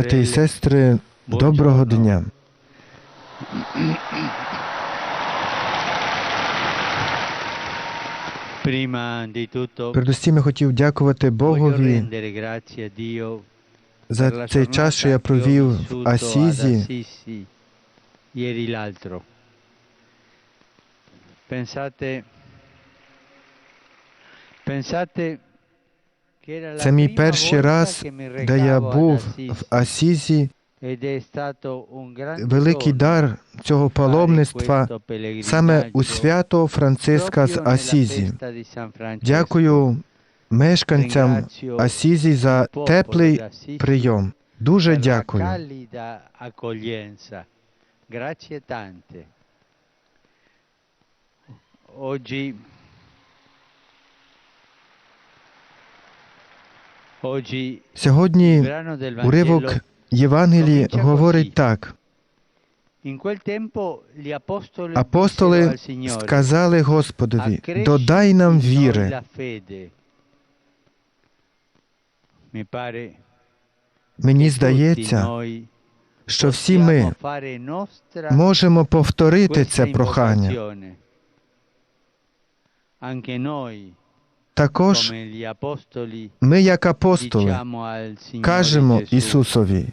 E брати і сестри, доброго дня. Передусім я хотів дякувати Богові за цей час, що я провів в Асізі. Pensate Pensate Це мій перший раз, де я був в Асізі. Великий дар цього паломництва саме у свято Франциска з Асізі. Дякую мешканцям Асізі за теплий прийом. Дуже дякую. Oggi Oggi il Сьогодні уривок Євангелії говорить так: апостоли сказали Господові: додай нам віри. la fede». Mi pare Мені здається, що всі ми можемо повторити це прохання. Також ми, як апостоли, кажемо Ісусові: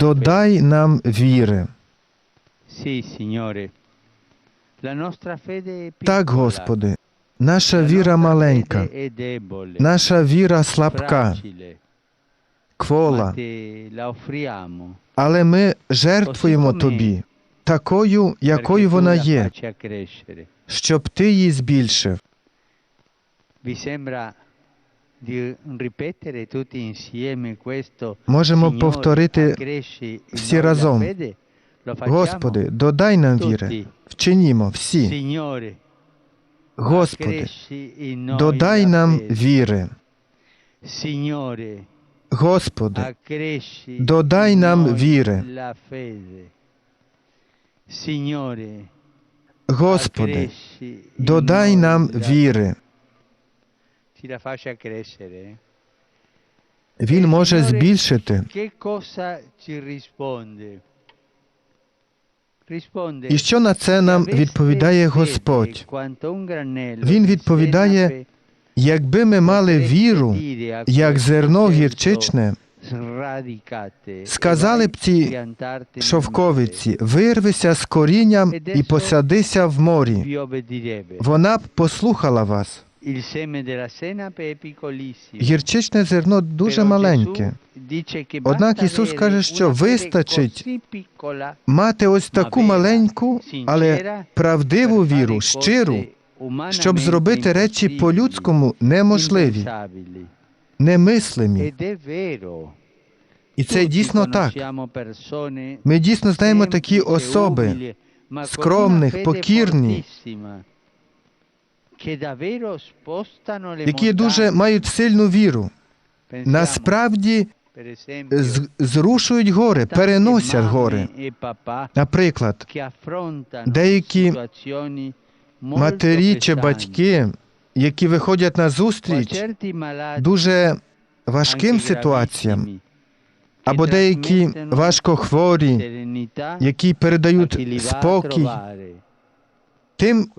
додай нам віри. Так, Господи, наша віра маленька, наша віра слабка, квола, але ми жертвуємо Тобі, такою, якою вона є. Щоб Ти її збільшив. Можемо повторити всі разом. Господи, додай нам віри. Вчинімо всі. Господи, додай нам віри. Господи, додай нам віри. Господи, додай нам віри. Він може збільшити. І що на це нам «Se відповідає Господь? Він відповідає, Якби ми мали віру, як зерно гірчичне, сказали б nel шовковиці, вирвися з корінням і посадися в морі. Вона б послухала вас. Гірчичне зерно дуже маленьке. Однак Ісус каже, що вистачить Мати ось таку маленьку, але правдиву віру, щиру, щоб зробити речі по-людському неможливі. Немислимі. І це дійсно так. Ми дійсно знаємо такі особи, скромних, покірні, які дуже мають сильну віру. Насправді зрушують гори, переносять гори. e Наприклад, деякі матері чи батьки, які виходять на зустріч дуже важким ситуаціям, або деякі важко важкохворі, які передають спокій тим,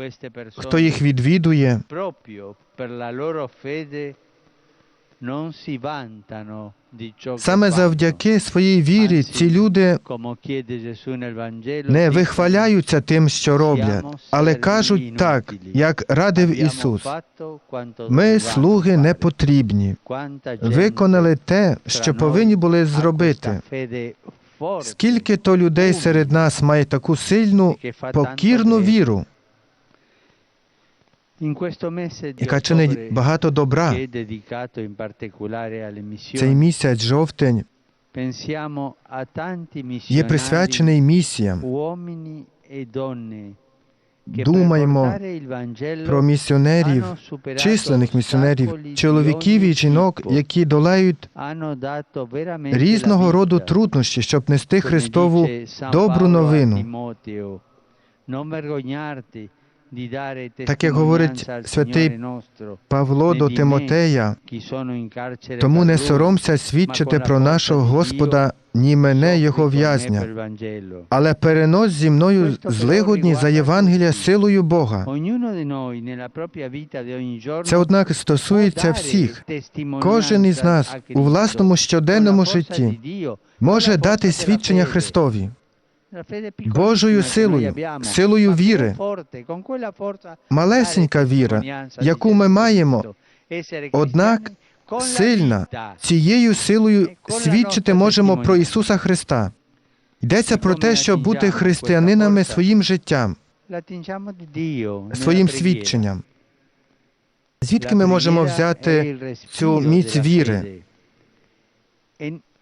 хто їх відвідує. Саме завдяки своїй вірі ці люди не вихваляються тим, що роблять, але кажуть так, як радив Ісус. Ми, слуги, не потрібні. Виконали те, що повинні були зробити. Скільки то людей серед нас має таку сильну, покірну віру, яка чинить багато добра. Цей місяць, жовтень, є присвячений місіям. e Думаємо про місіонерів, численних місіонерів, чоловіків і жінок, які долають різного роду труднощі, щоб нести Христову добру новину. Так як говорить святий Павло до Тимотея, тому не соромся свідчити про нашого Господа ні мене, його в'язня, але перенось зі мною злигодні за Євангелія силою Бога. Це, однак, стосується всіх. Кожен із нас у власному щоденному житті може дати свідчення Христові Божою силою, силою віри. Малесенька віра, яку ми маємо, однак сильна, цією силою свідчити можемо про Ісуса Христа. Йдеться про те, щоб бути християнинами своїм життям, своїм свідченням. Звідки ми можемо взяти цю міць віри?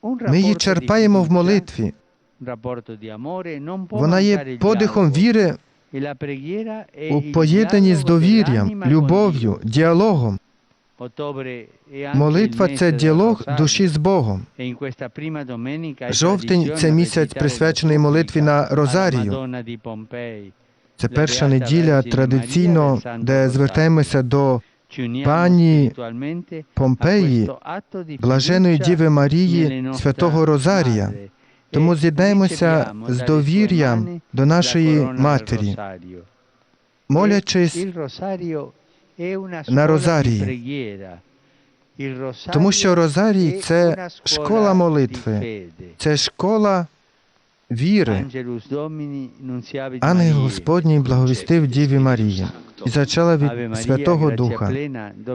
Ми її черпаємо в молитві. Вона є подихом віри у поєднанні з довір'ям, любов'ю, діалогом. Молитва це діалог душі з Богом. Жовтень це місяць присвячений молитві на Розарію. Це перша неділя традиційно, де звертаємося до пані Помпеї, блаженої Діви Марії, святого Розарія. Тому з'єднаємося з довір'ям до нашої матері, молячись на Розарії. Тому що Розарій це школа молитви, це школа віри. Ангел Господній благовістив Діві Марії і зачала від Святого Духа.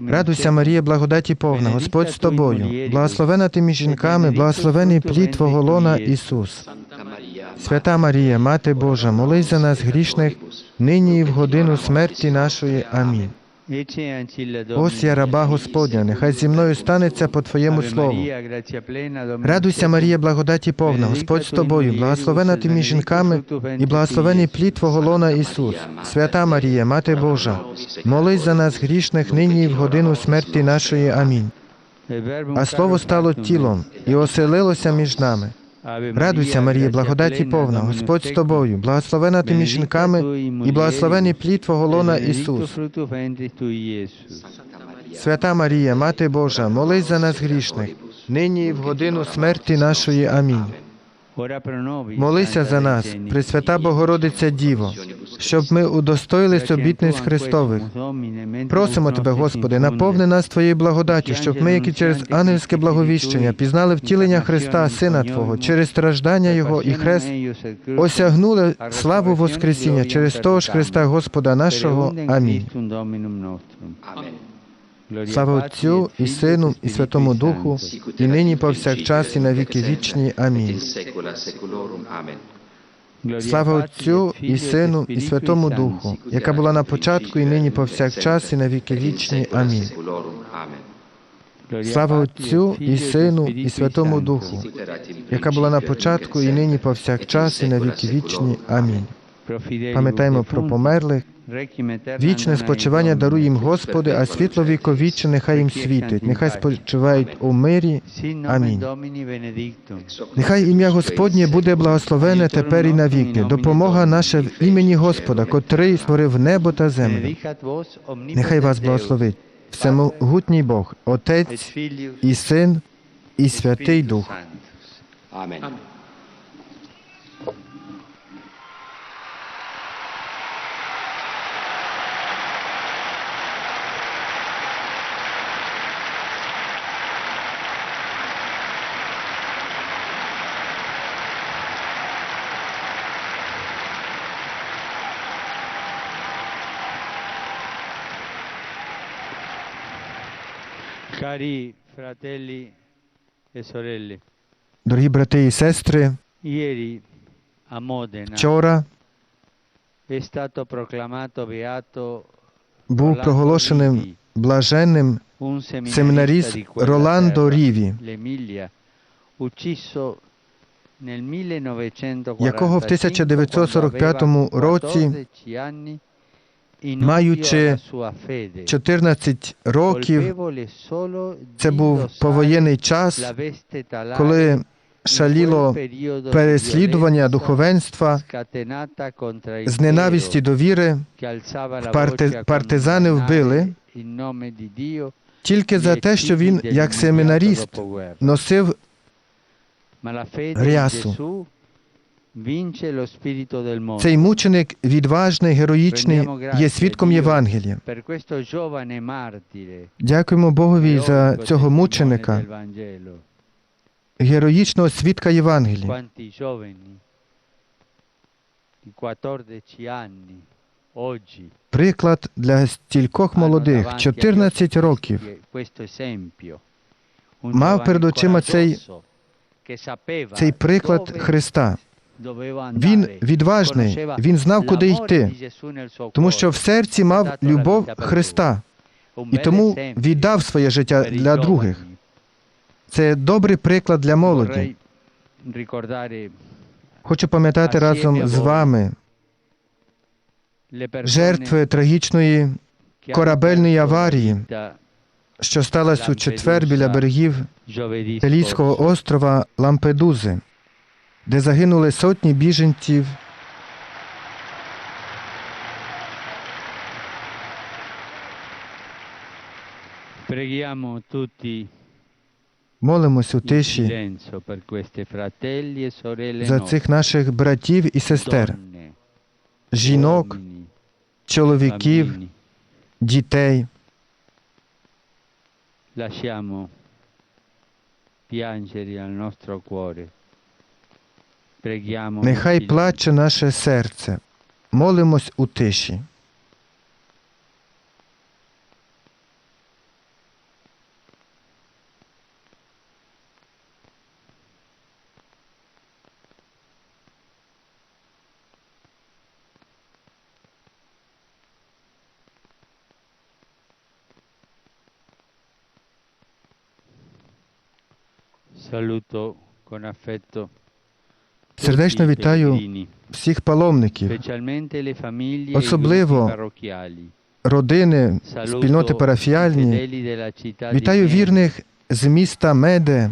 Радуйся, Марія, благодаті повна, Господь з тобою, благословена ти між жінками, благословений плід Твого лона Ісус. Свята Марія, Мати Божа, молись за нас грішних, нині і в годину смерті нашої. Амінь. Ось я раба Господня, нехай зі мною станеться по Твоєму слову. Радуйся, Марія, благодаті повна, Господь з тобою, благословена ти між жінками, і благословений плід Твого лона Ісус. Свята Марія, Мати Божа, молись за нас грішних, нині і в годину смерті нашої. Амінь. А слово стало тілом і оселилося між нами. Радуйся, Марія, благодаті повна, Господь з тобою, благословена ти між жінками, і благословений плід Твого лона Ісус. Свята Марія, Мати Божа, молись за нас грішних, нині і в годину смерті нашої. Амінь. Молися за нас, Пресвята Богородиця Діво, щоб ми удостоїлись обітниць Христових. Просимо Тебе, Господи, наповни нас Твоєю благодаттю, щоб ми, які через ангельське благовіщення, пізнали втілення Христа, Сина Твого, через страждання Його і хрест, осягнули славу Воскресіння через того ж Христа Господа нашого. Амінь. Слава Отцю і Сину, і Святому Духу, і нині повсякчас, і на віки вічні. Амінь. Слава Отцю і Сину, і Святому Духу, яка була на початку, і нині повсякчас, і на віки вічні. Амінь. Слава Отцю і Сину, і Святому Духу, яка була на початку, і нині повсякчас, і на віки вічні. Амінь. Пам'ятаємо про померлих. Вічне спочивання даруй їм, Господи, а світло віковічне нехай їм світить, нехай спочивають у мирі. Амінь. Нехай ім'я Господнє буде благословене тепер і навіки. Допомога наша в імені Господа, котрий створив небо та землю. Нехай вас благословить всемогутній Бог, Отець і Син, і Святий Дух. Amen. Дорогі брати і сестри, вчора è stato proclamato був проголошеним блаженним di Роландо Ріві, l'Emilia, ucciso nel 1945 якого в 1945 році, 14 anni, in маючи odio alla sua fede, 14 років, це був повоєнний час, коли шаліло переслідування духовенства з ненависті до віри, партизани вбили. тільки за те, що він, як семінаріст, носив рясу. Цей мученик відважний, героїчний, є свідком Євангелія. Дякуємо Богові за цього мученика, героїчного свідка Євангелія. Quanti giovani di 14 anni oggi Приклад для стількох молодих, 14 років. Мав перед очима цей, Цей приклад Христа. Він відважний, він знав, куди йти, тому що в серці мав любов Христа. І тому віддав своє життя для других. Це добрий приклад для молоді. Хочу пам'ятати разом з вами жертви трагічної корабельної аварії, що сталася у четвер біля берегів Італійського острова Лампедузи, де загинули сотні біженців. Preghiamo tutti Молимось у тиші e за цих наших братів і сестер, жінок, чоловіків, дітей. Lasciamo piangere al nostro cuore. Нехай плаче наше серце. Молимось у тиші. Saluto con affetto Сердечно вітаю всіх паломників, e Особливо родини, спільноти парафіальні. Вітаю вірних з міста Меде,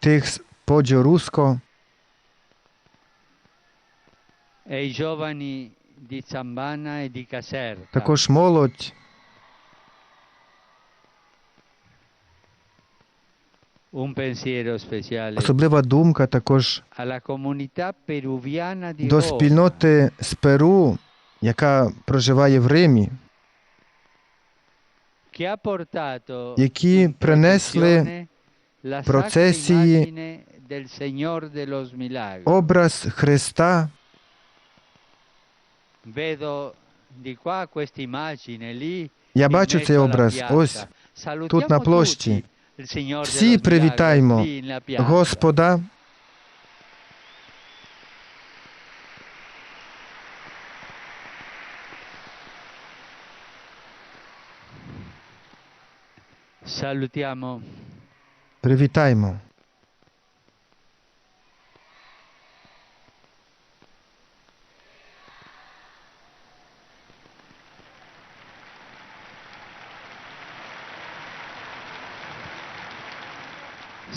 тих з Поджоруско, e di Zambana e Caserta. також молодь, особлива думка також до спільноти з Перу, яка проживає в Римі, які принесли процесії образ Христа. Я бачу цей образ ось тут на площі. Всі piazza. Господа. Привітаймо.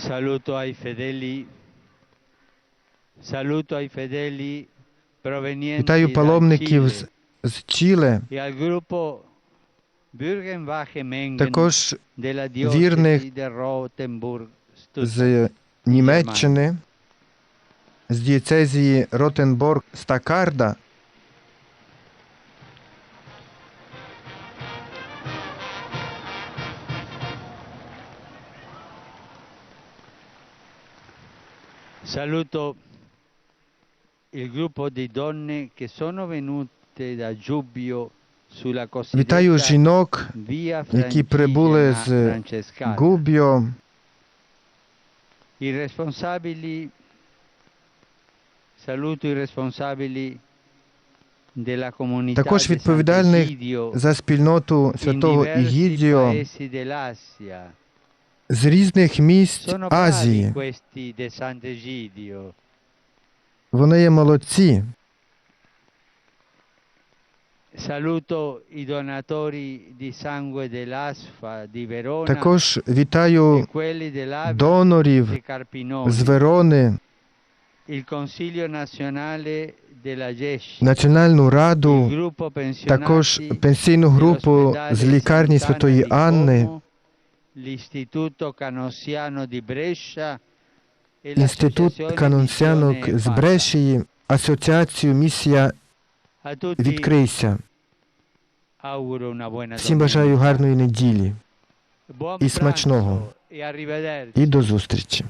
Saluto ai fedeli. Saluto ai fedeli provenienti Вітаю паломників з, з Чіле, e al gruppo також вірних з Німеччини, з дієцезії Ротенборг Стакарда. Saluto il gruppo di donne che sono venute da Giubbio sulla Вітаю жінок, які прибули з Губіо, I responsabili, saluto i responsabili della comunità Також відповідальних за спільноту святого Ігідіо paesi dell'Asia. З різних місць Азії. Вони є молодці. Saluto i donatori di sangue dell'ASFA di Verona Також e вітаю донорів з Верони, il Consiglio nazionale della GESC, Національну раду, також пенсійну групу з лікарні Святої Анни, інститут канонсянок з. Брешії, асоціацію Місія Відкрийся. Всім бажаю гарної неділі і смачного. e і до зустрічі.